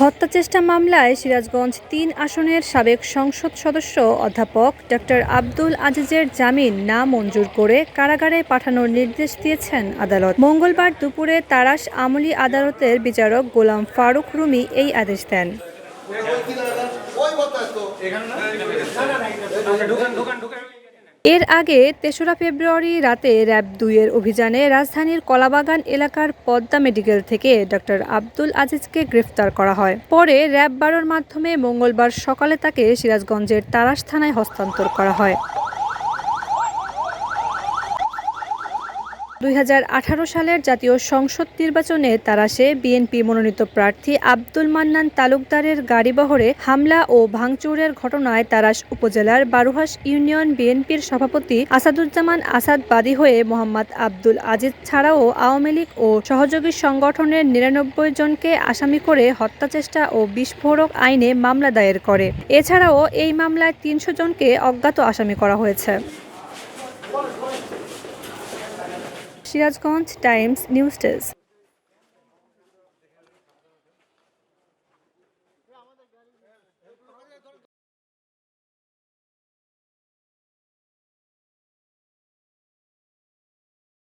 হত্যা চেষ্টা মামলায় সিরাজগঞ্জ তিন আসনের সাবেক সংসদ সদস্য অধ্যাপক ডক্টর আব্দুল আজিজের জামিন না মঞ্জুর করে কারাগারে পাঠানোর নির্দেশ দিয়েছেন আদালত। মঙ্গলবার দুপুরে তারাস আমলি আদালতের বিচারক গোলাম ফারুক রুমি এই আদেশ দেন। এর আগে তেসরা ফেব্রুয়ারি রাতে র্যাব দুইয়ের অভিযানে রাজধানীর কলাবাগান এলাকার পদ্মা মেডিকেল থেকে ডক্টর আব্দুল আজিজকে গ্রেফতার করা হয়। পরে র্যাব বারোর মাধ্যমে মঙ্গলবার সকালে তাকে সিরাজগঞ্জের তারাস থানায় হস্তান্তর করা হয়। দুই হাজার আঠারো সালের জাতীয় সংসদ নির্বাচনে তারাশে বিএনপি মনোনীত প্রার্থী আব্দুল মান্নান তালুকদারের গাড়িবহরে হামলা ও ভাঙচুরের ঘটনায় তারাশ উপজেলার বারুহাস ইউনিয়ন বিএনপির সভাপতি আসাদুজ্জামান আসাদ বাদী হয়ে মোহাম্মদ আব্দুল আজিজ ছাড়াও আওয়ামী লীগ ও সহযোগী সংগঠনের নিরানব্বই জনকে আসামি করে হত্যাচেষ্টা ও বিস্ফোরক আইনে মামলা দায়ের করে। এছাড়াও এই মামলায় তিনশো জনকে অজ্ঞাত আসামি করা হয়েছে। Sirajganj Times news desk